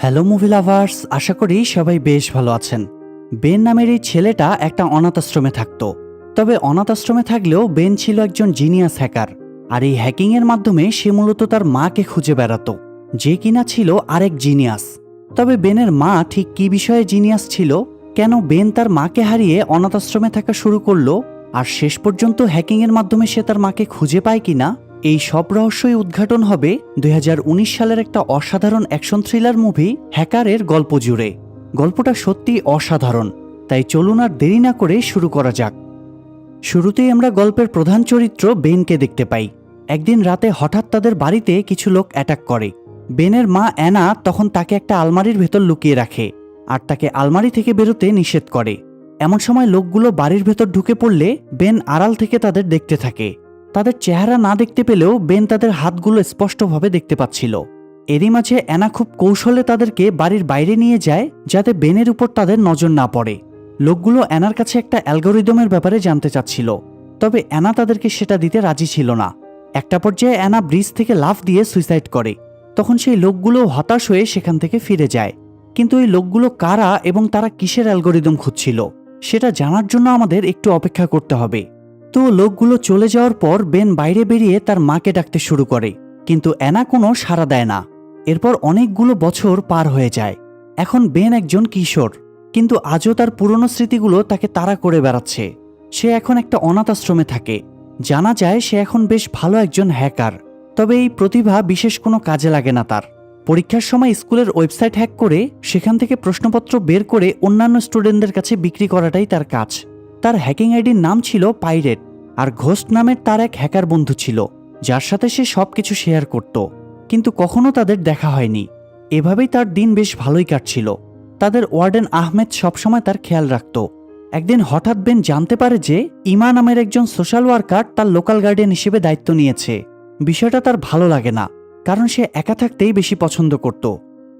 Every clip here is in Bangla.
হ্যালো মুভি লাভার্স আশা করি সবাই বেশ ভালো আছেন। বেন নামের এই ছেলেটা একটা অনাথ আশ্রমে থাকতো। তবে অনাথ আশ্রমে থাকলেও বেন ছিল একজন জিনিয়াস হ্যাকার আর এই হ্যাকিংয়ের মাধ্যমে সে মূলত তার মাকে খুঁজে বেড়াতো, যে কিনা ছিল আরেক জিনিয়াস তবে বেনের মা ঠিক কি বিষয়ে জিনিয়াস ছিল? কেন বেন তার মাকে হারিয়ে অনাথ আশ্রমে থাকা শুরু করল? আর শেষ পর্যন্ত হ্যাকিংয়ের মাধ্যমে সে তার মাকে খুঁজে পায় কিনা? এই সব রহস্যই উদ্ঘাটন হবে দুই হাজার উনিশ সালের একটা অসাধারণ অ্যাকশন থ্রিলার মুভি হ্যাকারের গল্প জুড়ে। গল্পটা সত্যি অসাধারণ, তাই চলুন আর দেরি না করে শুরু করা যাক। শুরুতেই আমরা গল্পের প্রধান চরিত্র বেনকে দেখতে পাই। একদিন রাতে হঠাৎ তাদের বাড়িতে কিছু লোক অ্যাটাক করে। বেনের মা অ্যানা তখন তাকে একটা আলমারির ভেতর লুকিয়ে রাখে আর তাকে আলমারি থেকে বেরোতে নিষেধ করে। এমন সময় লোকগুলো বাড়ির ভেতর ঢুকে পড়লে বেন আড়াল থেকে তাদের দেখতে থাকে। তাদের চেহারা না দেখতে পেলেও বেন তাদের হাতগুলো স্পষ্টভাবে দেখতে পাচ্ছিল। এরই মাঝে অ্যানা খুব কৌশলে তাদেরকে বাড়ির বাইরে নিয়ে যায়, যাতে বেনের উপর তাদের নজর না পড়ে। লোকগুলো অ্যানার কাছে একটা অ্যালগোরিদমের ব্যাপারে জানতে চাচ্ছিল, তবে অ্যানা তাদেরকে সেটা দিতে রাজি ছিল না। একটা পর্যায়ে অ্যানা ব্রিজ থেকে লাফ দিয়ে সুইসাইড করে। তখন সেই লোকগুলো হতাশ হয়ে সেখান থেকে ফিরে যায়। কিন্তু এই লোকগুলো কারা এবং তারা কিসের অ্যালগোরিদম খুঁজছিল, সেটা জানার জন্য আমাদের একটু অপেক্ষা করতে হবে। তো লোকগুলো চলে যাওয়ার পর বেন বাইরে বেরিয়ে তার মাকে ডাকতে শুরু করে। কিন্তু অ্যানা কোনো সাড়া দেয় না। এরপর অনেকগুলো বছর পার হয়ে যায়। এখন বেন একজন কিশোর। কিন্তু আজও তার পুরনো স্মৃতিগুলো তাকে তাড়া করে বেড়াচ্ছে। সে এখন একটা অনাথ আশ্রমে থাকে। জানা যায় সে এখন বেশ ভালো একজন হ্যাকার। তবে এই প্রতিভা বিশেষ কোনো কাজে লাগে না তার। পরীক্ষার সময় স্কুলের ওয়েবসাইট হ্যাক করে সেখান থেকে প্রশ্নপত্র বের করে অন্যান্য স্টুডেন্টদের কাছে বিক্রি করাটাই তার কাজ। তার হ্যাকিং আইডির নাম ছিল পাইরেট, আর ঘোস্ট নামের তার এক হ্যাকার বন্ধু ছিল, যার সাথে সে সবকিছু শেয়ার করত, কিন্তু কখনো তাদের দেখা হয়নি। এভাবেই তার দিন বেশ ভালোই কাটছিল। তাদের ওয়ার্ডেন আহমেদ সবসময় তার খেয়াল রাখত। একদিন হঠাৎ বেন জানতে পারে যে, ইমা নামের একজন সোশ্যাল ওয়ার্কার তার লোকাল গার্ডিয়ান হিসেবে দায়িত্ব নিয়েছে। বিষয়টা তার ভালো লাগে না, কারণ সে একা থাকতেই বেশি পছন্দ করত।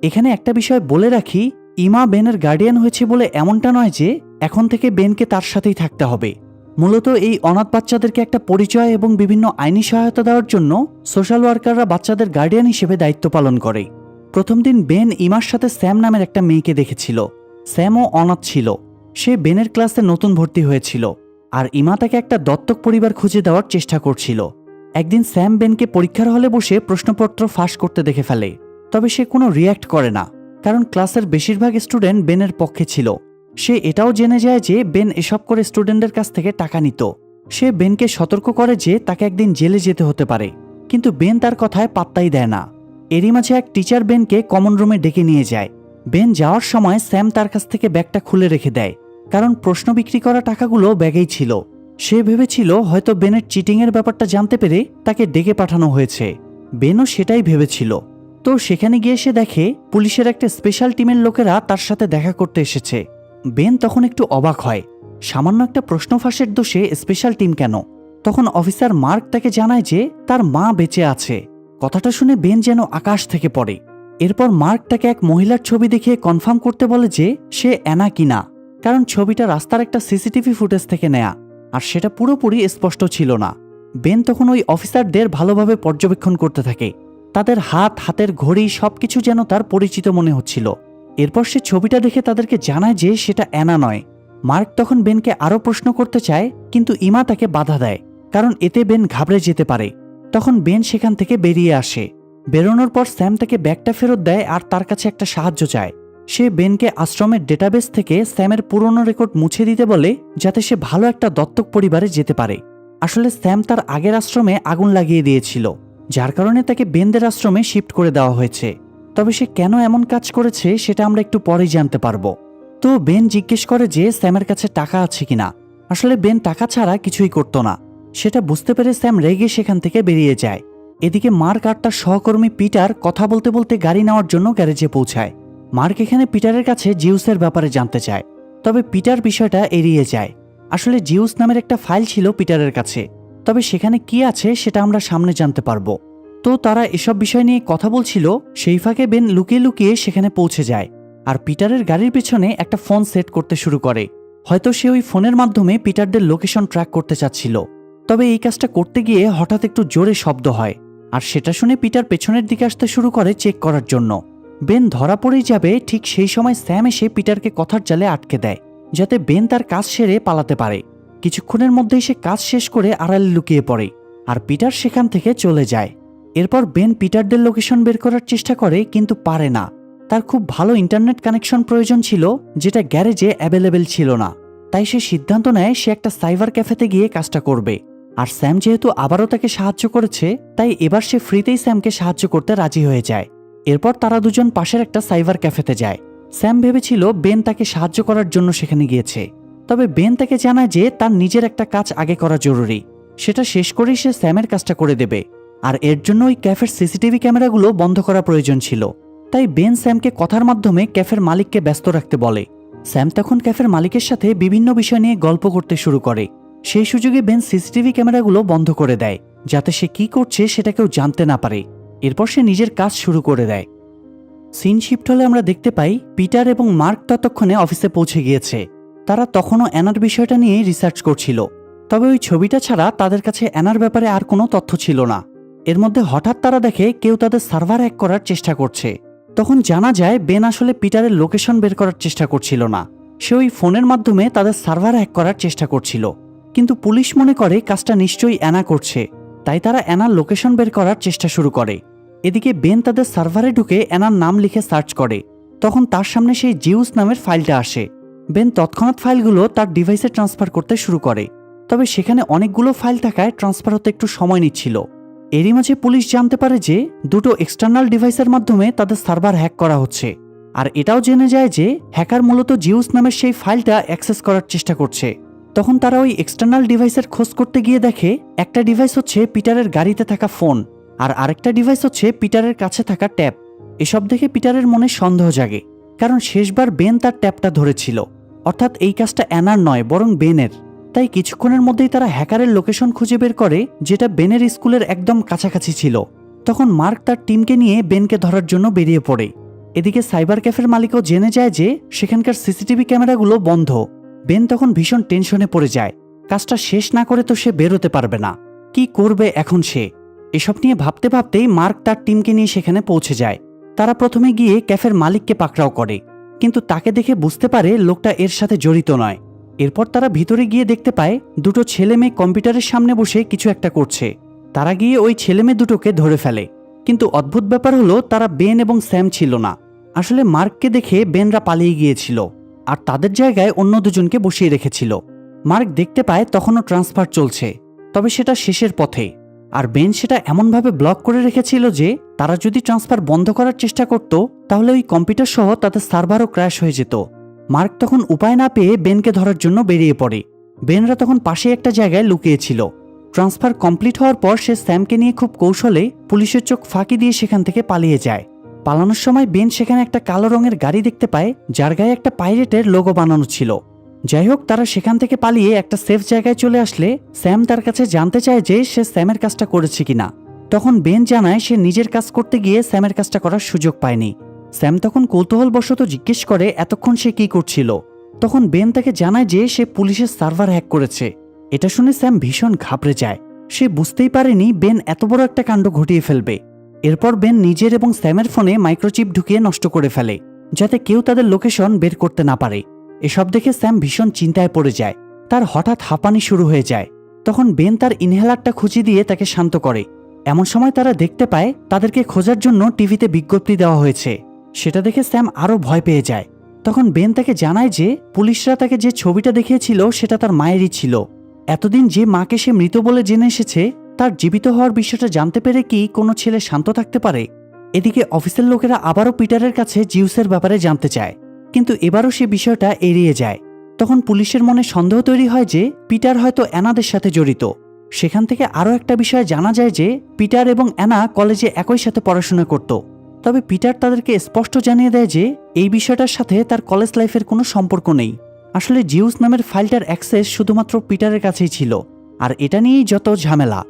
এখানে একটা বিষয় বলে রাখি ইমা বেনের গার্ডিয়ান হয়েছে বলে এমনটা নয় যে এখন থেকে বেনকে তার সাথেই থাকতে হবে। মূলত এই অনাথ বাচ্চাদেরকে একটা পরিচয় এবং বিভিন্ন আইনি সহায়তা দেওয়ার জন্য সোশ্যাল ওয়ার্কাররা বাচ্চাদের গার্ডিয়ান হিসেবে দায়িত্ব পালন করে। প্রথম দিন বেন ইমার সাথে স্যাম নামের একটা মেয়েকে দেখেছিল। স্যামও অনাথ ছিল। সে বেনের ক্লাসে নতুন ভর্তি হয়েছিল। আর ইমা তাকে একটা দত্তক পরিবার খুঁজে দেওয়ার চেষ্টা করছিল। একদিন স্যাম বেনকে পরীক্ষার হলে বসে প্রশ্নপত্র ফাঁস করতে দেখে ফেলে। তবে সে কোনো রিয়্যাক্ট করে না। কারণ ক্লাসের বেশিরভাগ স্টুডেন্ট বেনের পক্ষে ছিল। সে এটাও জেনে যায় যে বেন এসব করে স্টুডেন্টদের কাছ থেকে টাকা নিত। সে বেনকে সতর্ক করে যে তাকে একদিন জেলে যেতে হতে পারে। কিন্তু বেন তার কথায় পাত্তাই দেয় না। এরই মাঝে এক টিচার বেনকে কমন রুমে ডেকে নিয়ে যায়। বেন যাওয়ার সময় স্যাম তার কাছ থেকে ব্যাগটা খুলে রেখে দেয়। কারণ প্রশ্ন বিক্রি করা টাকাগুলো ব্যাগেই ছিল। সে ভেবেছিল হয়তো বেনের চিটিংয়ের ব্যাপারটা জানতে পেরে তাকে ডেকে পাঠানো হয়েছে। বেনও সেটাই ভেবেছিল। তো সেখানে গিয়ে সে দেখে পুলিশের একটা স্পেশাল টিমের লোকেরা তার সাথে দেখা করতে এসেছে। বেন তখন একটু অবাক হয়। সামান্য একটা প্রশ্ন ফাঁসের দোষে স্পেশাল টিম কেন? তখন অফিসার মার্ক তাকে জানায় যে তার মা বেঁচে আছে। কথাটা শুনে বেন যেন আকাশ থেকে পড়ে। এরপর মার্ক তাকে এক মহিলার ছবি দেখিয়ে কনফার্ম করতে বলে যে সে অ্যানা কিনা কারণ ছবিটা রাস্তার একটা সিসিটিভি ফুটেজ থেকে নেয়া, আর সেটা পুরোপুরি স্পষ্ট ছিল না। বেন তখন ওই অফিসারদের ভালোভাবে পর্যবেক্ষণ করতে থাকে। তাদের হাত, হাতের ঘড়ি সবকিছু যেন তার পরিচিত মনে হচ্ছিল। এরপর সে ছবিটা দেখে তাদেরকে জানায় যে সেটা অ্যানা নয়। মার্ক তখন বেনকে আরও প্রশ্ন করতে চায়, কিন্তু ইমা তাকে বাধা দেয়, কারণ এতে বেন ঘাবড়ে যেতে পারে। তখন বেন সেখান থেকে বেরিয়ে আসে। বেরোনোর পর স্যাম তাকে ব্যাগটা ফেরত দেয় আর তার কাছে একটা সাহায্য চায়। সে বেনকে আশ্রমের ডেটাবেস থেকে স্যামের পুরনো রেকর্ড মুছে দিতে বলে, যাতে সে ভালো একটা দত্তক পরিবারে যেতে পারে। আসলে স্যাম তার আগের আশ্রমে আগুন লাগিয়ে দিয়েছিল। যার কারণে তাকে বেনদের আশ্রমে শিফট করে দেওয়া হয়েছে। তবে সে কেন এমন কাজ করেছে সেটা আমরা একটু পরেই জানতে পারব। তো বেন জিজ্ঞেস করে যে স্যামের কাছে টাকা আছে কিনা। আসলে বেন টাকা ছাড়া কিছুই করত না। সেটা বুঝতে পেরে স্যাম রেগে সেখান থেকে বেরিয়ে যায়। এদিকে মার্ক আর তার সহকর্মী পিটার কথা বলতে বলতে গাড়ি নেওয়ার জন্য গ্যারেজে পৌঁছায়। মার্ক এখানে পিটারের কাছে জিউসের ব্যাপারে জানতে চায়। তবে পিটার বিষয়টা এড়িয়ে যায়। আসলে জিউস নামের একটা ফাইল ছিল পিটারের কাছে। তবে সেখানে কি আছে সেটা আমরা সামনে জানতে পারব। তো তারা এসব বিষয় নিয়ে কথা বলছিল সেই ফাঁকে বেন লুকিয়ে লুকিয়ে সেখানে পৌঁছে যায় আর পিটারের গাড়ির পেছনে একটা ফোন সেট করতে শুরু করে। হয়তো সে ওই ফোনের মাধ্যমে পিটারদের লোকেশন ট্র্যাক করতে চাচ্ছিল। তবে এই কাজটা করতে গিয়ে হঠাৎ একটু জোরে শব্দ হয় আর সেটা শুনে পিটার পেছনের দিকে আসতে শুরু করে চেক করার জন্য। বেন ধরা পড়েই যাবে, ঠিক সেই সময় স্যাম এসে পিটারকে কথার জালে আটকে দেয়, যাতে বেন তার কাজ সেরে পালাতে পারে। কিছুক্ষণের মধ্যেই সে কাজ শেষ করে আড়ালে লুকিয়ে পড়ে আর পিটার সেখান থেকে চলে যায়। এরপর বেন পিটারদের লোকেশন বের করার চেষ্টা করে, কিন্তু পারে না। তার খুব ভালো ইন্টারনেট কানেকশন প্রয়োজন ছিল, যেটা গ্যারেজে অ্যাভেলেবেল ছিল না। তাই সে সিদ্ধান্ত নেয়, সে একটা সাইবার ক্যাফেতে গিয়ে কাজটা করবে। আর স্যাম যেহেতু আবারও তাকে সাহায্য করেছে, তাই এবার সে ফ্রিতেই স্যামকে সাহায্য করতে রাজি হয়ে যায়। এরপর তারা দুজন পাশের একটা সাইবার ক্যাফেতে যায়। স্যাম ভেবেছিল বেন তাকে সাহায্য করার জন্য সেখানে গিয়েছে। তবে বেন তাকে জানায় যে তার নিজের একটা কাজ আগে করা জরুরি। সেটা শেষ করেই সে স্যামের কাজটা করে দেবে। আর এর জন্য ওই ক্যাফের সিসিটিভি ক্যামেরাগুলো বন্ধ করা প্রয়োজন ছিল। তাই বেন স্যামকে কথার মাধ্যমে ক্যাফের মালিককে ব্যস্ত রাখতে বলে। স্যাম তখন ক্যাফের মালিকের সাথে বিভিন্ন বিষয় নিয়ে গল্প করতে শুরু করে। সেই সুযোগে বেন সিসিটিভি ক্যামেরাগুলো বন্ধ করে দেয়, যাতে সে কি করছে সেটা কেউ জানতে না পারে। এরপর সে নিজের কাজ শুরু করে দেয়। সিন শিফট হলে আমরা দেখতে পাই পিটার এবং মার্ক ততক্ষণে অফিসে পৌঁছে গিয়েছে। তারা তখনও অ্যানার বিষয়টা নিয়ে রিসার্চ করছিল। তবে ওই ছবিটা ছাড়া তাদের কাছে অ্যানার ব্যাপারে আর কোনো তথ্য ছিল না। এর মধ্যে হঠাৎ তারা দেখে কেউ তাদের সার্ভার হ্যাক করার চেষ্টা করছে। তখন জানা যায়, বেন আসলে পিটারের লোকেশন বের করার চেষ্টা করছিল না। সে ওই ফোনের মাধ্যমে তাদের সার্ভার হ্যাক করার চেষ্টা করছিল। কিন্তু পুলিশ মনে করে, কাজটা নিশ্চয়ই অ্যানা করছে। তাই তারা অ্যানার লোকেশন বের করার চেষ্টা শুরু করে। এদিকে বেন তাদের সার্ভারে ঢুকে অ্যানার নাম লিখে সার্চ করে। তখন তার সামনে সেই জিউস নামের ফাইলটা আসে। বেন তৎক্ষণাৎ ফাইলগুলো তার ডিভাইসে ট্রান্সফার করতে শুরু করে। তবে সেখানে অনেকগুলো ফাইল থাকায় ট্রান্সফার হতে একটু সময় নিচ্ছিল। এরই মাঝে পুলিশ জানতে পারে যে দুটো এক্সটার্নাল ডিভাইসের মাধ্যমে তাদের সার্ভার হ্যাক করা হচ্ছে। আর এটাও জেনে যায় যে হ্যাকার মূলত জিউস নামের সেই ফাইলটা অ্যাক্সেস করার চেষ্টা করছে। তখন তারা ওই এক্সটার্নাল ডিভাইসের খোঁজ করতে গিয়ে দেখে একটা ডিভাইস হচ্ছে পিটারের গাড়িতে থাকা ফোন, আর আরেকটা ডিভাইস হচ্ছে পিটারের কাছে থাকা ট্যাব। এসব দেখে পিটারের মনে সন্দেহ জাগে, কারণ শেষবার বেন তার ট্যাবটা ধরেছিল। অর্থাৎ এই কাজটা অ্যানার নয়, বরং বেনের। তাই কিছুক্ষণের মধ্যেই তারা হ্যাকারের লোকেশন খুঁজে বের করে, যেটা বেনের স্কুলের একদম কাছাকাছি ছিল। তখন মার্ক তার টিমকে নিয়ে বেনকে ধরার জন্য বেরিয়ে পড়ে। এদিকে সাইবার ক্যাফের মালিকও জেনে যায় যে, সেখানকার সিসিটিভি ক্যামেরাগুলো বন্ধ। বেন তখন ভীষণ টেনশনে পড়ে যায়। কাজটা শেষ না করে তো সে বেরোতে পারবে না। কি করবে এখন সে? এসব নিয়ে ভাবতে ভাবতেই মার্ক তার টিমকে নিয়ে সেখানে পৌঁছে যায়। তারা প্রথমে গিয়ে ক্যাফের মালিককে পাকড়াও করে। কিন্তু তাকে দেখে বুঝতে পারে লোকটা এর সাথে জড়িত নয়। এরপর তারা ভিতরে গিয়ে দেখতে পায়, দুটো ছেলে মেয়ে কম্পিউটারের সামনে বসে কিছু একটা করছে। তারা গিয়ে ওই ছেলে মেয়ে দুটোকে ধরে ফেলে। কিন্তু অদ্ভুত ব্যাপার হলো, তারা বেন এবং স্যাম ছিল না। আসলে মার্ককে দেখে বেনরা পালিয়ে গিয়েছিল, আর তাদের জায়গায় অন্য দুজনকে বসিয়ে রেখেছিল। মার্ক দেখতে পায় তখনও ট্রান্সফার চলছে, তবে সেটা শেষের পথে। আর বেন সেটা এমনভাবে ব্লক করে রেখেছিল যে তারা যদি ট্রান্সফার বন্ধ করার চেষ্টা করত, তাহলে ওই কম্পিউটার সহ তাদের সার্ভারও ক্র্যাশ হয়ে যেত। মার্ক তখন উপায় না পেয়ে বেনকে ধরার জন্য বেরিয়ে পড়ে। বেনরা তখন পাশে একটা জায়গায় লুকিয়েছিল। ট্রান্সফার কমপ্লিট হওয়ার পর সে স্যামকে নিয়ে খুব কৌশলে পুলিশের চোখ ফাঁকি দিয়ে সেখান থেকে পালিয়ে যায়। পালানোর সময় বেন সেখানে একটা কালো রঙের গাড়ি দেখতে পায়, যার গায়ে একটা পাইরেটের লোগো বানানো ছিল। যাই হোক, তারা সেখান থেকে পালিয়ে একটা সেফ জায়গায় চলে আসলে স্যাম তার কাছে জানতে চায় যে সে স্যামের কাজটা করেছে কিনা। তখন বেন জানায় সে নিজের কাজ করতে গিয়ে স্যামের কাজটা করার সুযোগ পায়নি। স্যাম তখন কৌতূহলবশত জিজ্ঞেস করে, এতক্ষণ সে কি করছিল? তখন বেন তাকে জানায় যে সে পুলিশের সার্ভার হ্যাক করেছে। এটা শুনে স্যাম ভীষণ ঘাবড়ে যায়। সে বুঝতেই পারেনি বেন এত বড় একটা কাণ্ড ঘটিয়ে ফেলবে। এরপর বেন নিজের এবং স্যামের ফোনে মাইক্রোচিপ ঢুকিয়ে নষ্ট করে ফেলে, যাতে কেউ তাদের লোকেশন বের করতে না পারে। এসব দেখে স্যাম ভীষণ চিন্তায় পড়ে যায়। তার হঠাৎ হাঁপানি শুরু হয়ে যায়। তখন বেন তার ইনহেলারটা খুঁজে দিয়ে তাকে শান্ত করে। এমন সময় তারা দেখতে পায়, তাদেরকে খোঁজার জন্য টিভিতে বিজ্ঞপ্তি দেওয়া হয়েছে। সেটা দেখে স্যাম আরও ভয় পেয়ে যায়। তখন বেন তাকে জানায় যে, পুলিশরা তাকে যে ছবিটা দেখিয়েছিল, সেটা তার মায়েরই ছিল। এতদিন যে মাকে সে মৃত বলে জেনে এসেছে, তার জীবিত হওয়ার বিষয়টা জানতে পেরে কি কোনো ছেলে শান্ত থাকতে পারে? এদিকে অফিসের লোকেরা আবারও পিটারের কাছে জিউসের ব্যাপারে জানতে চায়। কিন্তু এবারও সে বিষয়টা এড়িয়ে যায়। তখন পুলিশের মনে সন্দেহ তৈরি হয় যে, পিটার হয়তো অ্যানাদের সাথে জড়িত। সেখান থেকে আরও একটা বিষয় জানা যায় যে, পিটার এবং অ্যানা কলেজে একই সাথে পড়াশোনা করত। তবে পিটার তাদেরকে স্পষ্ট জানিয়ে দেয় যে, এই বিষয়টার সাথে তার কলেজ লাইফের কোনো সম্পর্ক নেই। আসলে জিউস নামের ফাইলটার অ্যাক্সেস শুধুমাত্র পিটারের কাছেই ছিল, আর এটা নিয়েই যত ঝামেলা।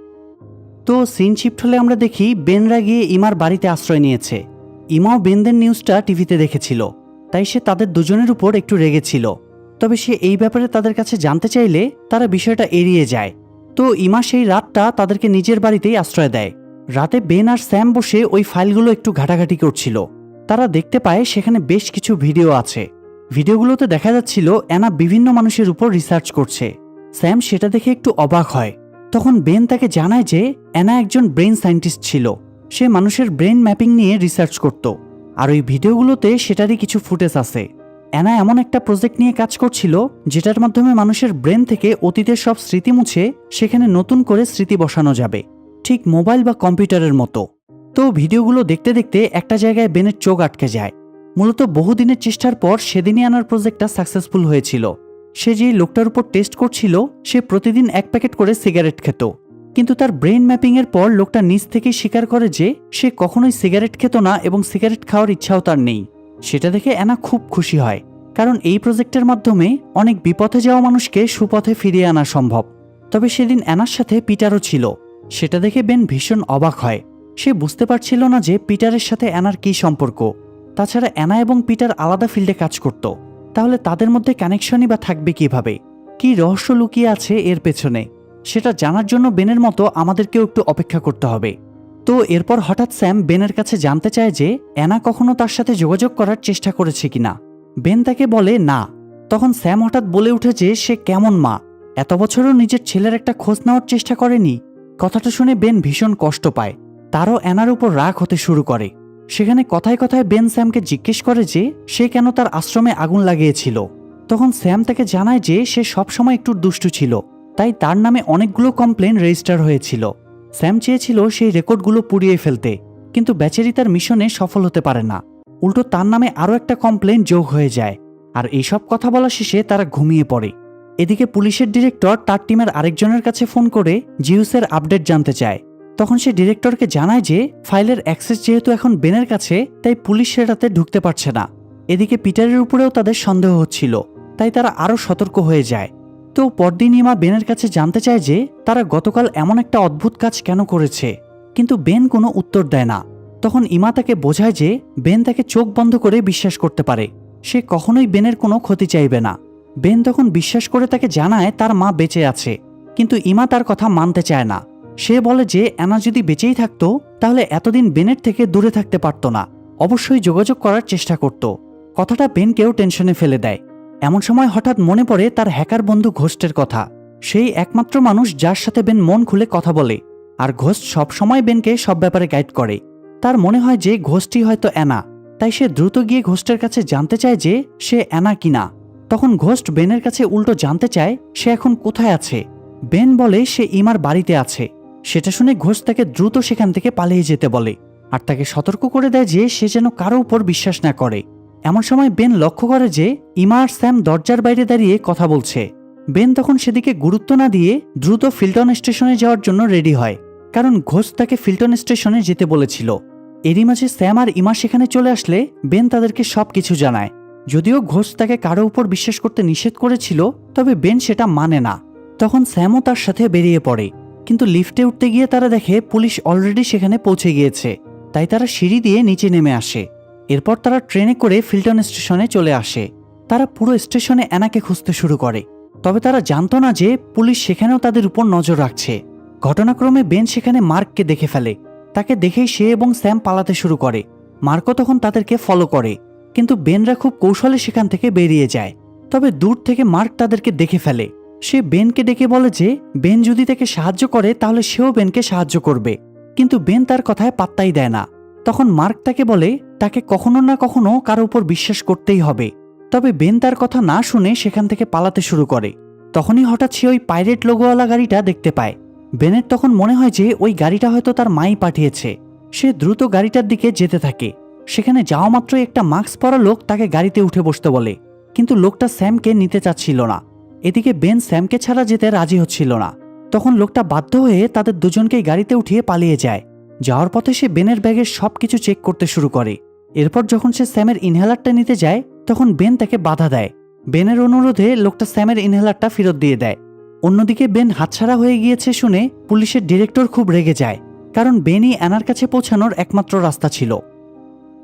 তো সিন শিফট হলে আমরা দেখি, বেনরা গিয়ে ইমার বাড়িতে আশ্রয় নিয়েছে। ইমাও বেনদের নিউজটা টিভিতে দেখেছিল। তাই সে তাদের দুজনের উপর একটু রেগেছিল তবে সে এই ব্যাপারে তাদের কাছে জানতে চাইলে তারা বিষয়টা এড়িয়ে যায়। তো ইমা সেই রাতটা তাদেরকে নিজের বাড়িতেই আশ্রয় দেয়। রাতে বেন আর স্যাম বসে ওই ফাইলগুলো একটু ঘাটাঘাটি করছিল। তারা দেখতে পায় সেখানে বেশ কিছু ভিডিও আছে। ভিডিওগুলোতে দেখা যাচ্ছিল অ্যানা বিভিন্ন মানুষের উপর রিসার্চ করছে। স্যাম সেটা দেখে একটু অবাক হয়। তখন বেন তাকে জানায় যে অ্যানা একজন ব্রেন সায়েন্টিস্ট ছিল। সে মানুষের ব্রেন ম্যাপিং নিয়ে রিসার্চ করত। আর ওই ভিডিওগুলোতে সেটারই কিছু ফুটেজ আছে। অ্যানা এমন একটা প্রজেক্ট নিয়ে কাজ করছিল, যেটার মাধ্যমে মানুষের ব্রেন থেকে অতীতের সব স্মৃতি মুছে সেখানে নতুন করে স্মৃতি বসানো যাবে, ঠিক মোবাইল বা কম্পিউটারের মতো। তো ভিডিওগুলো দেখতে দেখতে একটা জায়গায় বেনের চোখ আটকে যায়। মূলত বহুদিনের চেষ্টার পর সেদিনই আনার প্রজেক্টটা সাকসেসফুল হয়েছিল। সে যেই লোকটার উপর টেস্ট করছিল, সে প্রতিদিন এক প্যাকেট করে সিগারেট খেত। কিন্তু তার ব্রেন ম্যাপিংয়ের পর লোকটা নিজ থেকেই স্বীকার করে যে সে কখনোই সিগারেট খেত না এবং সিগারেট খাওয়ার ইচ্ছাও তার নেই। সেটা দেখে অ্যানা খুব খুশি হয়, কারণ এই প্রজেক্টের মাধ্যমে অনেক বিপথে যাওয়া মানুষকে সুপথে ফিরিয়ে আনা সম্ভব। তবে সেদিন অ্যানার সাথে পিটারও ছিল। সেটা দেখে বেন ভীষণ অবাক হয়। সে বুঝতে পারছিল না যে পিটারের সাথে অ্যানার কী সম্পর্ক। তাছাড়া অ্যানা এবং পিটার আলাদা ফিল্ডে কাজ করত। তাহলে তাদের মধ্যে কানেকশনই বা থাকবে কীভাবে? কি রহস্য লুকিয়ে আছে এর পেছনে? সেটা জানার জন্য বেনের মতো আমাদেরকেও একটু অপেক্ষা করতে হবে। তো এরপর হঠাৎ স্যাম বেনের কাছে জানতে চায় যে অ্যানা কখনো তার সাথে যোগাযোগ করার চেষ্টা করেছে কিনা। বেন তাকে বলে, না। তখন স্যাম হঠাৎ বলে উঠে যে সে কেমন মা। এত বছরও নিজের ছেলের একটা খোঁজ নেওয়ার চেষ্টা করেনি। কথাটা শুনে বেন ভীষণ কষ্ট পায়। তারও অ্যানার উপর রাগ হতে শুরু করে। সেখানে কথায় কথায় বেন স্যামকে জিজ্ঞেস করে যে সে কেন তার আশ্রমে আগুন লাগিয়েছিল। তখন স্যাম তাকে জানায় যে সে সবসময় একটু দুষ্টু ছিল। তাই তার নামে অনেকগুলো কমপ্লেন রেজিস্টার হয়েছিল। স্যাম চেয়েছিল সেই রেকর্ডগুলো পুড়িয়ে ফেলতে, কিন্তু ব্যাচেরি তার মিশনে সফল হতে পারে না। উল্টো তার নামে আরও একটা কমপ্লেন যোগ হয়ে যায়, আর এইসব কথা বলা শেষে তারা ঘুমিয়ে পড়ে। এদিকে পুলিশের ডিরেক্টর তার টিমের আরেকজনের কাছে ফোন করে জিউসের আপডেট জানতে চায়। তখন সে ডিরেক্টরকে জানায় যে, ফাইলের অ্যাক্সেস যেহেতু এখন বেনের কাছে, তাই পুলিশ সেটাতে ঢুকতে পারছে না। এদিকে পিটারের উপরেও তাদের সন্দেহ হচ্ছিল, তাই তারা আরও সতর্ক হয়ে যায়। তো পরদিন ইমা বেনের কাছে জানতে চায় যে তারা গতকাল এমন একটা অদ্ভুত কাজ কেন করেছে। কিন্তু বেন কোনো উত্তর দেয় না। তখন ইমা তাকে বোঝায় যে বেন তাকে চোখ বন্ধ করে বিশ্বাস করতে পারে। সে কখনোই বেনের কোনো ক্ষতি চাইবে না। বেন তখন বিশ্বাস করে তাকে জানায় তার মা বেঁচে আছে। কিন্তু ইমা তার কথা মানতে চায় না। সে বলে যে অ্যানা যদি বেঁচেই থাকতো, তাহলে এতদিন বেনের থেকে দূরে থাকতে পারত না। অবশ্যই যোগাযোগ করার চেষ্টা করত। কথাটা বেনকেও টেনশনে ফেলে দেয়। এমন সময় হঠাৎ মনে পড়ে তার হ্যাকার বন্ধু ঘোস্টের কথা। সেই একমাত্র মানুষ যার সাথে বেন মন খুলে কথা বলে, আর ঘোস্ট সবসময় বেনকে সব ব্যাপারে গাইড করে। তার মনে হয় যে ঘোষটি হয়তো অ্যানা, তাই সে দ্রুত গিয়ে ঘোষ্টের কাছে জানতে চায় যে সে অ্যানা কিনা তখন ঘোস্ট বেনের কাছে উল্টো জানতে চায়, সে এখন কোথায় আছে? বেন বলে সে ইমার বাড়িতে আছে। সেটা শুনে ঘোষ তাকে দ্রুত সেখান থেকে পালিয়ে যেতে বলে, আর তাকে সতর্ক করে দেয় যে সে যেন কারও উপর বিশ্বাস না করে। এমন সময় বেন লক্ষ্য করে যে ইমা আর স্যাম দরজার বাইরে দাঁড়িয়ে কথা বলছে। বেন তখন সেদিকে গুরুত্ব না দিয়ে দ্রুত ফিল্টন স্টেশনে যাওয়ার জন্য রেডি হয়, কারণ ঘোষ তাকে ফিল্টন স্টেশনে যেতে বলেছিল। এরই মাঝে স্যাম আর ইমা সেখানে চলে আসলে বেন তাদেরকে সব কিছু জানায়। যদিও ঘোষ তাকে কারও উপর বিশ্বাস করতে নিষেধ করেছিল, তবে বেন সেটা মানে না। তখন স্যামও তার সাথে বেরিয়ে পড়ে, কিন্তু লিফটে উঠতে গিয়ে তারা দেখে পুলিশ অলরেডি সেখানে পৌঁছে গিয়েছে, তাই তারা সিঁড়ি দিয়ে নিচে নেমে আসে। এরপর তারা ট্রেনে করে ফিল্টন স্টেশনে চলে আসে। তারা পুরো স্টেশনে অ্যানাকে খুঁজতে শুরু করে। তবে তারা জানতো না যে পুলিশ সেখানেও তাদের উপর নজর রাখছে। ঘটনাক্রমে বেন সেখানে মার্ককে দেখে ফেলে। তাকে দেখেই সে এবং স্যাম পালাতে শুরু করে। মার্কও তখন তাদেরকে ফলো করে। কিন্তু বেনরা খুব কৌশলে সেখান থেকে বেরিয়ে যায়। তবে দূর থেকে মার্ক তাদেরকে দেখে ফেলে। সে বেনকে ডেকে বলে যে, বেন যদি তাকে সাহায্য করে, তাহলে সেও বেনকে সাহায্য করবে। কিন্তু বেন তার কথায় পাত্তাই দেয় না। তখন মার্ক তাকে বলে তাকে কখনো না কখনো কারও উপর বিশ্বাস করতেই হবে। তবে বেন তার কথা না শুনে সেখান থেকে পালাতে শুরু করে। তখনই হঠাৎ সে ওই পাইরেট লোগোওয়ালা গাড়িটা দেখতে পায়। বেনের তখন মনে হয় যে ওই গাড়িটা হয়তো তার মাই পাঠিয়েছে। সে দ্রুত গাড়িটার দিকে যেতে থাকে। সেখানে যাওয়া মাত্রই একটা মাস্ক পরা লোক তাকে গাড়িতে উঠে বসতে বলে। কিন্তু লোকটা স্যামকে নিতে চাচ্ছিল না। এদিকে বেন স্যামকে ছাড়া যেতে রাজি হচ্ছিল না। তখন লোকটা বাধ্য হয়ে তাদের দুজনকেই গাড়িতে উঠিয়ে পালিয়ে যায়। যাওয়ার পথে সে বেনের ব্যাগের সব কিছু চেক করতে শুরু করে। এরপর যখন সে স্যামের ইনহেলারটা নিতে যায়, তখন বেন তাকে বাধা দেয়। বেনের অনুরোধে লোকটা স্যামের ইনহেলারটা ফেরত দিয়ে দেয়। অন্যদিকে বেন হাতছাড়া হয়ে গিয়েছে শুনে পুলিশের ডিরেক্টর খুব রেগে যায়, কারণ বেনই অ্যানার কাছে পৌঁছানোর একমাত্র রাস্তা ছিল।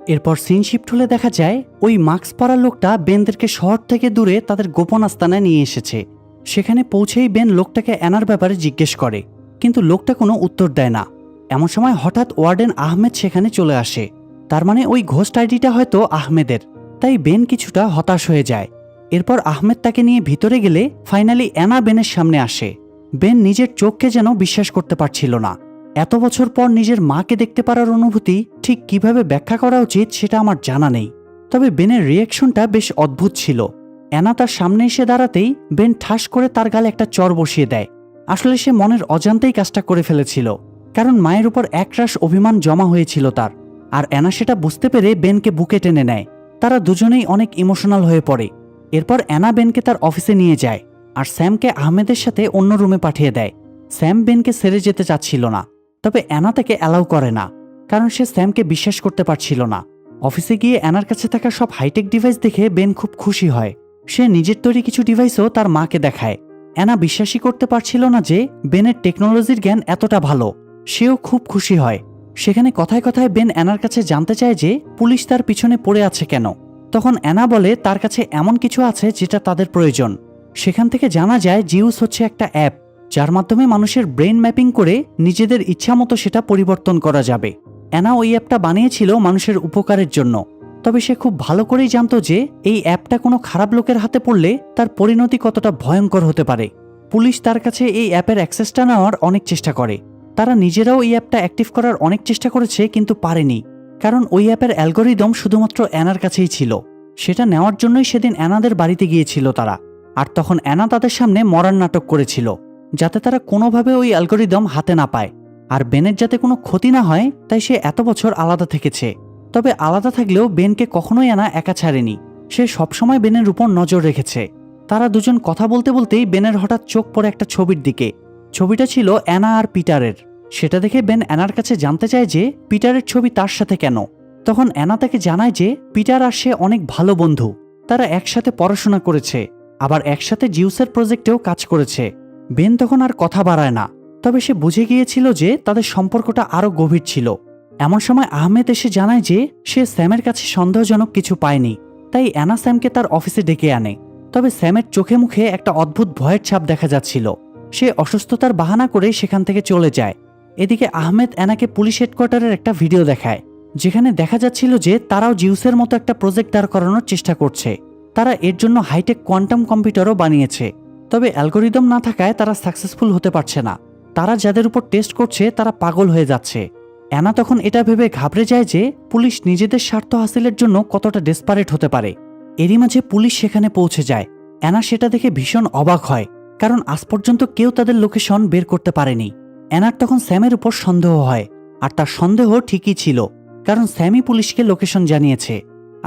এরপর সিন শিফট হলে দেখা যায়, ওই মাস্ক পরা লোকটা বেনদেরকে শহর থেকে দূরে তাদের গোপন আস্তানায় নিয়ে এসেছে। সেখানে পৌঁছেই বেন লোকটাকে অ্যানার ব্যাপারে জিজ্ঞেস করে, কিন্তু লোকটা কোনো উত্তর দেয় না। এমন সময় হঠাৎ ওয়ার্ডেন আহমেদ সেখানে চলে আসে। তার মানে ওই ঘোস্ট আইডিটা হয়তো আহমেদের। তাই বেন কিছুটা হতাশ হয়ে যায়। এরপর আহমেদ তাকে নিয়ে ভিতরে গেলে ফাইনালি অ্যানা বেনের সামনে আসে। বেন নিজের চোখকে যেন বিশ্বাস করতে পারছিল না। এত বছর পর নিজের মাকে দেখতে পারার অনুভূতি ঠিক কীভাবে ব্যাখ্যা করা উচিত সেটা আমার জানা নেই। তবে বেনের রিয়াকশনটা বেশ অদ্ভুত ছিল। অ্যানা তার সামনে এসে দাঁড়াতেই বেন ঠাস করে তার গালে একটা চর বসিয়ে দেয়। আসলে সে মনের অজান্তেই কাজটা করে ফেলেছিল। কারণ মায়ের উপর একরাশ অভিমান জমা হয়েছিল তার। আর অ্যানা সেটা বুঝতে পেরে বেনকে বুকে টেনে নেয়। তারা দুজনেই অনেক ইমোশনাল হয়ে পড়ে। এরপর অ্যানা বেনকে তার অফিসে নিয়ে যায় আর স্যামকে আহমেদের সাথে অন্য রুমে পাঠিয়ে দেয়। স্যাম বেনকে সেরে যেতে চাচ্ছিল না, তবে অ্যানা তাকে অ্যালাউ করে না, কারণ সে স্যামকে বিশ্বাস করতে পারছিল না। অফিসে গিয়ে অ্যানার কাছে থাকা সব হাইটেক ডিভাইস দেখে বেন খুব খুশি হয়। সে নিজের তৈরি কিছু ডিভাইসও তার মাকে দেখায়। অ্যানা বিশ্বাসই করতে পারছিল না যে বেনের টেকনোলজির জ্ঞান এতটা ভালো, সেও খুব খুশি হয়। সেখানে কথায় কথায় বেন অ্যানার কাছে জানতে চায় যে পুলিশ তার পিছনে পড়ে আছে কেন। তখন অ্যানা বলে, তার কাছে এমন কিছু আছে যেটা তাদের প্রয়োজন। সেখান থেকে জানা যায়, জিউস হচ্ছে একটা অ্যাপ, যার মাধ্যমে মানুষের ব্রেন ম্যাপিং করে নিজেদের ইচ্ছামতো সেটা পরিবর্তন করা যাবে। অ্যানা ওই অ্যাপটা বানিয়েছিল মানুষের উপকারের জন্য। তবে সে খুব ভালো করেই জানতো যে এই অ্যাপটা কোনো খারাপ লোকের হাতে পড়লে তার পরিণতি কতটা ভয়ঙ্কর হতে পারে। পুলিশ তার কাছে এই অ্যাপের অ্যাক্সেসটা নেওয়ার অনেক চেষ্টা করে। তারা নিজেরাও এই অ্যাপটা অ্যাক্টিভ করার অনেক চেষ্টা করেছে, কিন্তু পারেনি। কারণ ওই অ্যাপের অ্যালগোরিদম শুধুমাত্র অ্যানার কাছেই ছিল। সেটা নেওয়ার জন্যই সেদিন অ্যানাদের বাড়িতে গিয়েছিল তারা। আর তখন অ্যানা তাদের সামনে মরার নাটক করেছিল, যাতে তারা কোনোভাবে ওই অ্যালগোরিদম হাতে না পায়। আর বেনের যাতে কোনো ক্ষতি না হয়, তাই সে এত বছর আলাদা থেকেছে। তবে আলাদা থাকলেও বেনকে কখনোই অ্যানা একা ছাড়েনি। সে সবসময় বেনের উপর নজর রেখেছে। তারা দুজন কথা বলতে বলতেই বেনের হঠাৎ চোখ পড়ে একটা ছবির দিকে। ছবিটা ছিল অ্যানা আর পিটারের। সেটা দেখে বেন অ্যানার কাছে জানতে চায় যে পিটারের ছবি তার সাথে কেন। তখন অ্যানা তাকে জানায় যে পিটার আর সে অনেক ভালো বন্ধু। তারা একসাথে পড়াশোনা করেছে, আবার একসাথে জিউসের প্রজেক্টেও কাজ করেছে। বেন তখন আর কথা বাড়ায় না, তবে সে বুঝে গিয়েছিল যে তাদের সম্পর্কটা আরও গভীর ছিল। এমন সময় আহমেদ এসে জানায় যে সে স্যামের কাছে সন্দেহজনক কিছু পায়নি, তাই অ্যানা স্যামকে তার অফিসে ডেকে আনে। তবে স্যামের চোখে মুখে একটা অদ্ভুত ভয়ের ছাপ দেখা যাচ্ছিল। সে অসুস্থতার বাহানা করে সেখান থেকে চলে যায়। এদিকে আহমেদ অ্যানাকে পুলিশ হেডকোয়ার্টারের একটা ভিডিও দেখায়, যেখানে দেখা যাচ্ছিল যে তারাও জিউসের মতো একটা প্রজেক্ট দাঁড় করানোর চেষ্টা করছে। তারা এর জন্য হাইটেক কোয়ান্টাম কম্পিউটারও বানিয়েছে, তবে অ্যালগোরিদম না থাকায় তারা সাকসেসফুল হতে পারছে না। তারা যাদের উপর টেস্ট করছে, তারা পাগল হয়ে যাচ্ছে। অ্যানা তখন এটা ভেবে ঘাবড়ে যায় যে পুলিশ নিজেদের স্বার্থ হাসিলের জন্য কতটা ডেসপারেট হতে পারে। এরই মাঝে পুলিশ সেখানে পৌঁছে যায়। অ্যানা সেটা দেখে ভীষণ অবাক হয়। কারণ আজ পর্যন্ত কেউ তাদের লোকেশন বের করতে পারেনি। অ্যানার তখন স্যামের উপর সন্দেহ হয়, আর তার সন্দেহ ঠিকই ছিল, কারণ স্যামই পুলিশকে লোকেশন জানিয়েছে।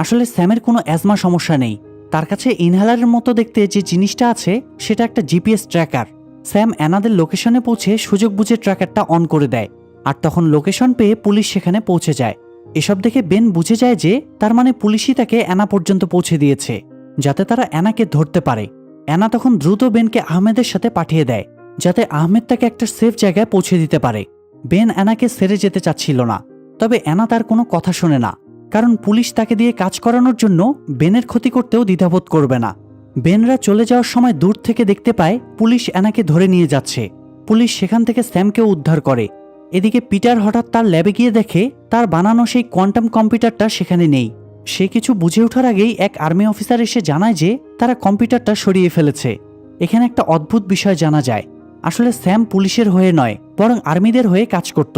আসলে স্যামের কোনো অ্যাজমা সমস্যা নেই। তার কাছে ইনহেলারের মতো দেখতে যে জিনিসটা আছে, সেটা একটা জিপিএস ট্র্যাকার। স্যাম অ্যানাদের লোকেশনে পৌঁছে সুযোগ বুঝে ট্র্যাকারটা অন করে দেয়, আর তখন লোকেশন পেয়ে পুলিশ সেখানে পৌঁছে যায়। এসব দেখে বেন বুঝে যায় যে, তার মানে পুলিশই তাকে অ্যানা পর্যন্ত পৌঁছে দিয়েছে, যাতে তারা অ্যানাকে ধরতে পারে। অ্যানা তখন দ্রুত বেনকে আহমেদের সাথে পাঠিয়ে দেয়, যাতে আহমেদ তাকে একটা সেফ জায়গায় পৌঁছে দিতে পারে। বেন অ্যানাকে সেরে যেতে চাচ্ছিল না, তবে অ্যানা তার কোনো কথা শোনে না, কারণ পুলিশ তাকে দিয়ে কাজ করানোর জন্য বেনের ক্ষতি করতেও দ্বিধাবোধ করবে না। বেনরা চলে যাওয়ার সময় দূর থেকে দেখতে পায় পুলিশ অ্যানাকে ধরে নিয়ে যাচ্ছে। পুলিশ সেখান থেকে স্যামকেও উদ্ধার করে। এদিকে পিটার হঠাৎ তার ল্যাবে গিয়ে দেখে তার বানানো সেই কোয়ান্টাম কম্পিউটারটা সেখানে নেই। সে কিছু বুঝে ওঠার আগেই এক আর্মি অফিসার এসে জানায় যে তারা কম্পিউটারটা সরিয়ে ফেলেছে। এখানে একটা অদ্ভুত বিষয় জানা যায়। আসলে স্যাম পুলিশের হয়ে নয়, বরং আর্মিদের হয়ে কাজ করত।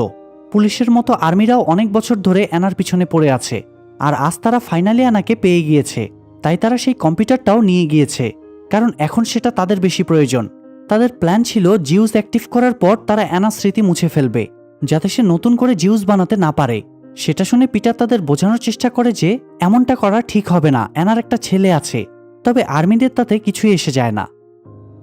পুলিশের মতো আর্মিরাও অনেক বছর ধরে অ্যানার পিছনে পড়ে আছে, আর আজ তারা ফাইনালি অ্যানাকে পেয়ে গিয়েছে। তাই তারা সেই কম্পিউটারটাও নিয়ে গিয়েছে, কারণ এখন সেটা তাদের বেশি প্রয়োজন। তাদের প্ল্যান ছিল জিউস অ্যাক্টিভ করার পর তারা অ্যানার স্মৃতি মুছে ফেলবে, যাতে সে নতুন করে জিউস বানাতে না পারে। সেটা শুনে পিটার তাদের বোঝানোর চেষ্টা করে যে এমনটা করা ঠিক হবে না এনার একটা ছেলে আছে। তবে আর্মিদের তাতে কিছুই এসে যায় না।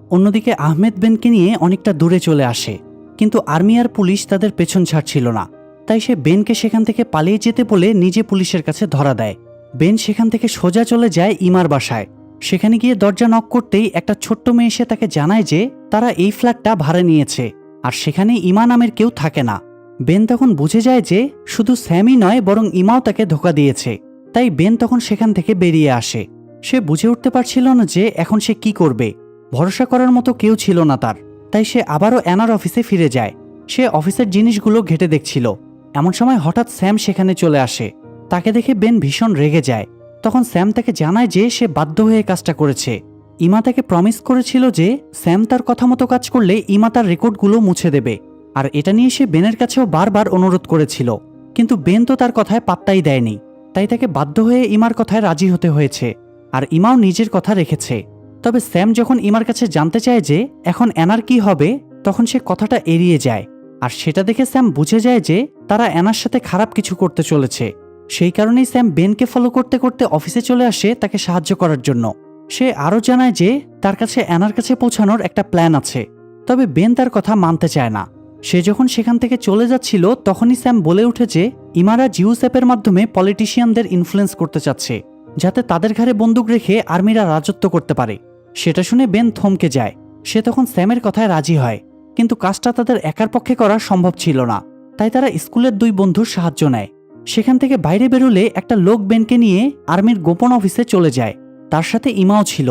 অন্যদিকে আহমেদ বেনকে নিয়ে অনেকটা দূরে চলে আসে। কিন্তু আর্মি আর পুলিশ তাদের পেছন ছাড়ছিল না। তাই সে বেনকে সেখান থেকে পালিয়ে যেতে বলে নিজে পুলিশের কাছে ধরা দেয়। বেন সেখান থেকে সোজা চলে যায় ইমার বাসায়। সেখানে গিয়ে দরজা নক করতেই একটা ছোট্ট মেয়ে এসে তাকে জানায় যে তারা এই ফ্ল্যাটটা ভাড়া নিয়েছে। আর সেখানে ইমা নামের কেউ থাকে না। বেন তখন বুঝে যায় যে শুধু স্যামই নয়, বরং ইমাও তাকে ধোকা দিয়েছে। তাই বেন তখন সেখান থেকে বেরিয়ে আসে। সে বুঝে উঠতে পারছিল না যে এখন সে কি করবে। ভরসা করার মতো কেউ ছিল না তার। তাই সে আবারও অ্যানার অফিসে ফিরে যায়। সে অফিসের জিনিসগুলো ঘেটে দেখছিল। এমন সময় হঠাৎ স্যাম সেখানে চলে আসে। তাকে দেখে বেন ভীষণ রেগে যায়। তখন স্যাম তাকে জানায় যে সে বাধ্য হয়ে কাজটা করেছে। ইমা তাকে প্রমিস করেছিল যে স্যাম তার কথা মতো কাজ করলে ইমা তার রেকর্ডগুলো মুছে দেবে। আর এটা নিয়ে সে বেনের কাছেও বারবার অনুরোধ করেছিল। কিন্তু বেন তো তার কথায় পাত্তাই দেয়নি। তাই তাকে বাধ্য হয়ে ইমার কথায় রাজি হতে হয়েছে। আর ইমাও নিজের কথা রেখেছে। তবে স্যাম যখন ইমার কাছে জানতে চায় যে এখন অ্যানার কি হবে, তখন সে কথাটা এড়িয়ে যায়। আর সেটা দেখে স্যাম বুঝে যায় যে তারা অ্যানার সাথে খারাপ কিছু করতে চলেছে। সেই কারণেই স্যাম বেনকে ফলো করতে করতে অফিসে চলে আসে তাকে সাহায্য করার জন্য। সে আরও জানায় যে তার কাছে অ্যানার কাছে পৌঁছানোর একটা প্ল্যান আছে। তবে বেন তার কথা মানতে চায় না। সে যখন সেখান থেকে চলে যাচ্ছিল, তখনই স্যাম বলে উঠে যে, ইমারা জিউসেপের মাধ্যমে পলিটিশিয়ানদের ইনফ্লুয়েন্স করতে চাচ্ছে, যাতে তাদের ঘাড়ে বন্দুক রেখে আর্মিরা রাজত্ব করতে পারে। সেটা শুনে বেন থমকে যায়। সে তখন স্যামের কথায় রাজি হয়, কিন্তু কাজটা তাদের একার পক্ষে করা সম্ভব ছিল না, তাই তারা স্কুলের দুই বন্ধুর সাহায্য নেয়। সেখান থেকে বাইরে বেরোলে একটা লোক বেনকে নিয়ে আর্মির গোপন অফিসে চলে যায়, তার সাথে ইমাও ছিল।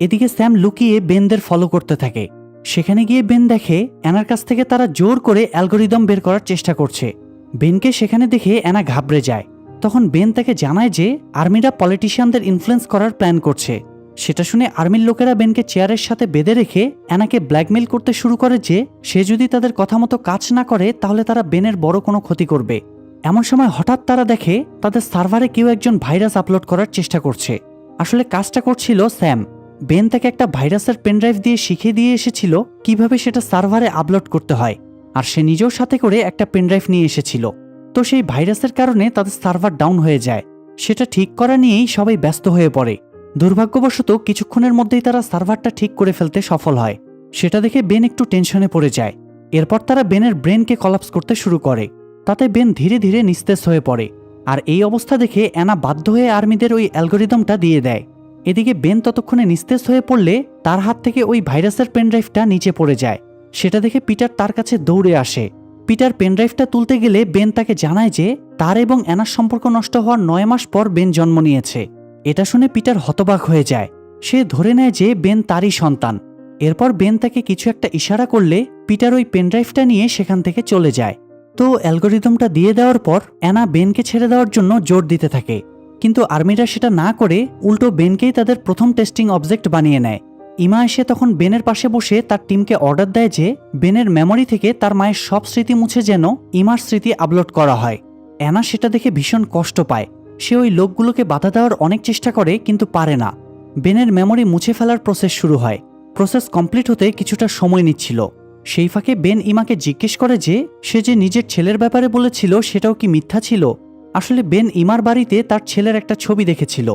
এদিকে স্যাম লুকিয়ে বেনদের ফলো করতে থাকে। সেখানে গিয়ে বেন দেখে অ্যানার কাছ থেকে তারা জোর করে অ্যালগোরিদম বের করার চেষ্টা করছে। বেনকে সেখানে দেখে অ্যানা ঘাবড়ে যায়। তখন বেন তাকে জানায় যে আর্মিরা পলিটিশিয়ানদের ইনফ্লুয়েন্স করার প্ল্যান করছে। সেটা শুনে আর্মির লোকেরা বেনকে চেয়ারের সাথে বেঁধে রেখে অ্যানাকে ব্ল্যাকমেল করতে শুরু করে যে সে যদি তাদের কথা মতো কাজ না করে, তাহলে তারা বেনের বড় কোনো ক্ষতি করবে। এমন সময় হঠাৎ তারা দেখে তাদের সার্ভারে কেউ একজন ভাইরাস আপলোড করার চেষ্টা করছে। আসলে কাজটা করছিল স্যাম। বেন তাকে একটা ভাইরাসের পেনড্রাইভ দিয়ে শিখিয়ে দিয়ে এসেছিল কীভাবে সেটা সার্ভারে আপলোড করতে হয়, আর সে নিজেও সাথে করে একটা পেনড্রাইভ নিয়ে এসেছিল। তো সেই ভাইরাসের কারণে তাদের সার্ভার ডাউন হয়ে যায়। সেটা ঠিক করা নিয়েই সবাই ব্যস্ত হয়ে পড়ে। দুর্ভাগ্যবশত কিছুক্ষণের মধ্যেই তারা সার্ভারটা ঠিক করে ফেলতে সফল হয়। সেটা দেখে বেন একটু টেনশনে পড়ে যায়। এরপর তারা বেনের ব্রেনকে কলাপস করতে শুরু করে। তাতে বেন ধীরে ধীরে নিস্তেজ হয়ে পড়ে। আর এই অবস্থা দেখে অ্যানা বাধ্য হয়ে আর্মিদের ওই অ্যালগোরিদমটা দিয়ে দেয়। এদিকে বেন ততক্ষণে নিস্তেজ হয়ে পড়লে তার হাত থেকে ওই ভাইরাসের পেনড্রাইভটা নিচে পড়ে যায়। সেটা দেখে পিটার তার কাছে দৌড়ে আসে। পিটার পেনড্রাইভটা তুলতে গেলে বেন তাকে জানায় যে তার এবং অ্যানার সম্পর্ক নষ্ট হওয়ার নয় মাস পর বেন জন্ম নিয়েছে। এটা শুনে পিটার হতবাক হয়ে যায়। সে ধরে নেয় যে বেন তারই সন্তান। এরপর বেন তাকে কিছু একটা ইশারা করলে পিটার ওই পেনড্রাইভটা নিয়ে সেখান থেকে চলে যায়। তো অ্যালগোরিদমটা দিয়ে দেওয়ার পর অ্যানা বেনকে ছেড়ে দেওয়ার জন্য জোর দিতে থাকে। কিন্তু আর্মিরা সেটা না করে উল্টো বেনকেই তাদের প্রথম টেস্টিং অবজেক্ট বানিয়ে নেয়। ইমা এসে তখন বেনের পাশে বসে তার টিমকে অর্ডার দেয় যে বেনের মেমোরি থেকে তার মায়ের সব স্মৃতি মুছে যেন ইমার স্মৃতি আপলোড করা হয়। অ্যানা সেটা দেখে ভীষণ কষ্ট পায়। সে ওই লোকগুলোকে বাধা দেওয়ার অনেক চেষ্টা করে, কিন্তু পারে না। বেনের মেমোরি মুছে ফেলার প্রসেস শুরু হয়। প্রসেস কমপ্লিট হতে কিছুটা সময় নিচ্ছিল। সেই ফাঁকে বেন ইমাকে জিজ্ঞেস করে যে, সে যে নিজের ছেলের ব্যাপারে বলেছিল সেটাও কি মিথ্যা ছিল? আসলে বেন ইমার বাড়িতে তার ছেলের একটা ছবি দেখেছিল।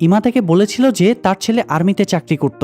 ইমা তাকে বলেছিল যে তার ছেলে আর্মিতে চাকরি করত,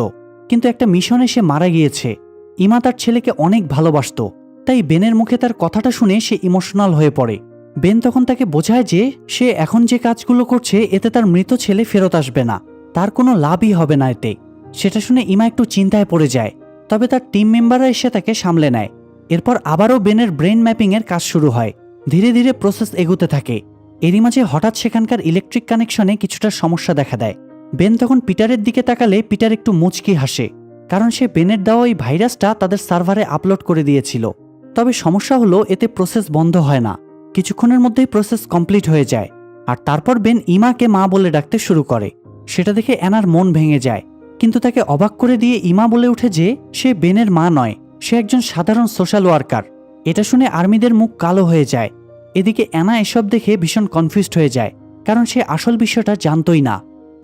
কিন্তু একটা মিশনে সে মারা গিয়েছে। ইমা তার ছেলেকে অনেক ভালোবাসত, তাই বেনের মুখে তার কথাটা শুনে সে ইমোশনাল হয়ে পড়ে। বেন তখন তাকে বোঝায় যে সে এখন যে কাজগুলো করছে, এতে তার মৃত ছেলে ফেরত আসবে না, তার কোনো লাভই হবে না এতে। সেটা শুনে ইমা একটু চিন্তায় পড়ে যায়, তবে তার টিম মেম্বাররা এসে তাকে সামলে নেয়। এরপর আবারও বেনের ব্রেন ম্যাপিংয়ের কাজ শুরু হয়। ধীরে ধীরে প্রসেস এগোতে থাকে। এরই মাঝে হঠাৎ সেখানকার ইলেকট্রিক কানেকশনে কিছুটা সমস্যা দেখা দেয়। বেন তখন পিটারের দিকে তাকালে পিটার একটু মুচকি হাসে, কারণ সে বেনের দেওয়া ওই ভাইরাসটা তাদের সার্ভারে আপলোড করে দিয়েছিল। তবে সমস্যা হলো, এতে প্রসেস বন্ধ হয় না। কিছুক্ষণের মধ্যেই প্রসেস কমপ্লিট হয়ে যায়। আর তারপর বেন ইমাকে মা বলে ডাকতে শুরু করে। সেটা দেখে অ্যানার মন ভেঙে যায়। কিন্তু তাকে অবাক করে দিয়ে ইমা বলে ওঠে যে, সে বেনের মা নয়, সে একজন সাধারণ সোশ্যাল ওয়ার্কার এটা শুনে আর্মিদের মুখ কালো হয়ে যায়। এদিকে অ্যানা এসব দেখে ভীষণ কনফিউজড হয়ে যায়, কারণ সে আসল বিষয়টা জানতই না।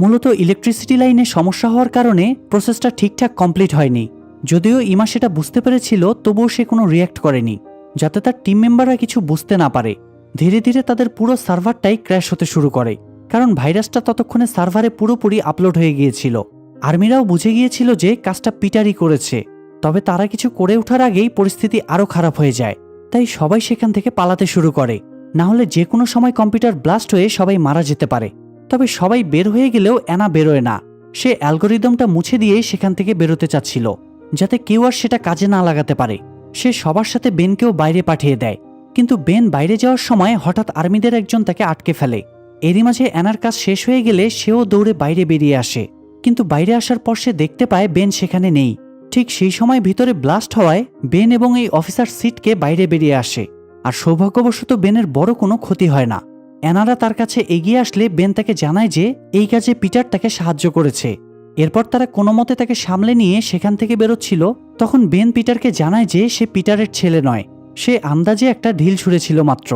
মূলত ইলেকট্রিসিটি লাইনে সমস্যা হওয়ার কারণে প্রসেসটা ঠিকঠাক কমপ্লিট হয়নি। যদিও ইমা সেটা বুঝতে পেরেছিল, তবুও সে কোনো রিয়্যাক্ট করেনি, যাতে তার টিম মেম্বাররা কিছু বুঝতে না পারে। ধীরে ধীরে তাদের পুরো সার্ভারটাই ক্র্যাশ হতে শুরু করে, কারণ ভাইরাসটা ততক্ষণে সার্ভারে পুরোপুরি আপলোড হয়ে গিয়েছিল। আর্মিরাও বুঝে গিয়েছিল যে কাজটা পিটারই করেছে, তবে তারা কিছু করে ওঠার আগেই পরিস্থিতি আরও খারাপ হয়ে যায়। তাই সবাই সেখান থেকে পালাতে শুরু করে। না হলে যে কোনো সময় কম্পিউটার ব্লাস্ট হয়ে সবাই মারা যেতে পারে। তবে সবাই বের হয়ে গেলেও অ্যানা বেরোয় না। সে অ্যালগোরিদমটা মুছে দিয়ে সেখান থেকে বেরোতে চাচ্ছিল, যাতে কেউ আর সেটা কাজে না লাগাতে পারে। সে সবার সাথে বেনকেও বাইরে পাঠিয়ে দেয়। কিন্তু বেন বাইরে যাওয়ার সময় হঠাৎ আর্মিদের একজন তাকে আটকে ফেলে। এরই মাঝে অ্যানার কাজ শেষ হয়ে গেলে সেও দৌড়ে বাইরে বেরিয়ে আসে। কিন্তু বাইরে আসার পর সে দেখতে পায় বেন সেখানে নেই। ঠিক সেই সময় ভিতরে ব্লাস্ট হওয়ায় বেন এবং এই অফিসার সিটকে বাইরে বেরিয়ে আসে, আর সৌভাগ্যবশত বেনের বড় কোনো ক্ষতি হয় না। অ্যানারা তার কাছে এগিয়ে আসলে বেন তাকে জানায় যে এই কাজে পিটার তাকে সাহায্য করেছে। এরপর তারা কোনো মতে তাকে সামলে নিয়ে সেখান থেকে বেরোচ্ছিল, তখন বেন পিটারকে জানায় যে সে পিটারের ছেলে নয়, সে আন্দাজে একটা ঢিল ছুঁড়েছিল মাত্র।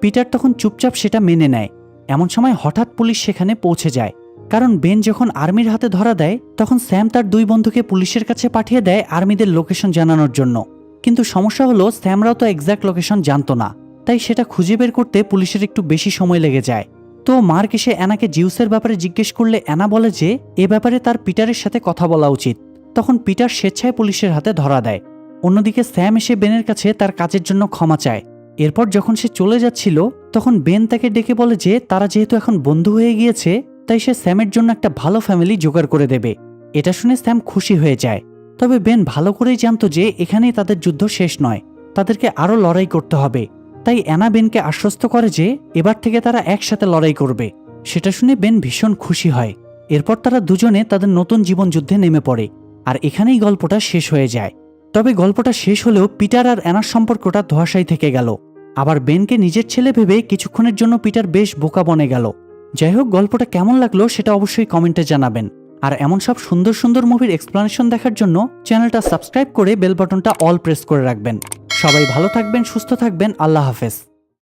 পিটার তখন চুপচাপ সেটা মেনে নেয়। এমন সময় হঠাৎ পুলিশ সেখানে পৌঁছে যায়। কারণ বেন যখন আর্মির হাতে ধরা দেয়, তখন স্যাম তার দুই বন্ধুকে পুলিশের কাছে পাঠিয়ে দেয় আর্মিদের লোকেশন জানানোর জন্য। কিন্তু সমস্যা হলো, স্যামরাও তো এক্সাক্ট লোকেশন জানতো না। তাই সেটা খুঁজে বের করতে পুলিশের একটু বেশি সময় লেগে যায়। তো মার্ক এসে অ্যানাকে জিউসের ব্যাপারে জিজ্ঞেস করলে অ্যানা বলে যে, এ ব্যাপারে তার পিটারের সাথে কথা বলা উচিত। তখন পিটার স্বেচ্ছায় পুলিশের হাতে ধরা দেয়। অন্যদিকে স্যাম এসে বেনের কাছে তার কাজের জন্য ক্ষমা চায়। এরপর যখন সে চলে যাচ্ছিল, তখন বেন তাকে ডেকে বলে যে, তারা যেহেতু এখন বন্ধু হয়ে গিয়েছে তাই সে স্যামের জন্য একটা ভালো ফ্যামিলি জোগাড় করে দেবে। এটা শুনে স্যাম খুশি হয়ে যায়। তবে বেন ভালো করেই জানত যে এখানেই তাদের যুদ্ধ শেষ নয়। তাদেরকে আরও লড়াই করতে হবে। তাই অ্যানা বেনকে আশ্বস্ত করে যে এবার থেকে তারা একসাথে লড়াই করবে। সেটা শুনে বেন ভীষণ খুশি হয়। এরপর তারা দুজনে তাদের নতুন জীবন যুদ্ধে নেমে পড়ে। আর এখানেই গল্পটা শেষ হয়ে যায়। তবে গল্পটা শেষ হলেও পিটার আর অ্যানার সম্পর্কটা ধোয়াশাই থেকে গেল। আবার বেনকে নিজের ছেলে ভেবে কিছুক্ষণের জন্য পিটার বেশ বোকা বনে গেল। যাই হোক, গল্পটা কেমন লাগল সেটা অবশ্যই কমেন্টে জানাবেন। আর এমন সব সুন্দর সুন্দর মুভির এক্সপ্লানেশন দেখার জন্য চ্যানেলটা সাবস্ক্রাইব করে বেল বাটনটা অল প্রেস করে রাখবেন। সবাই ভালো থাকবেন, সুস্থ থাকবেন, আল্লাহ হাফেজ।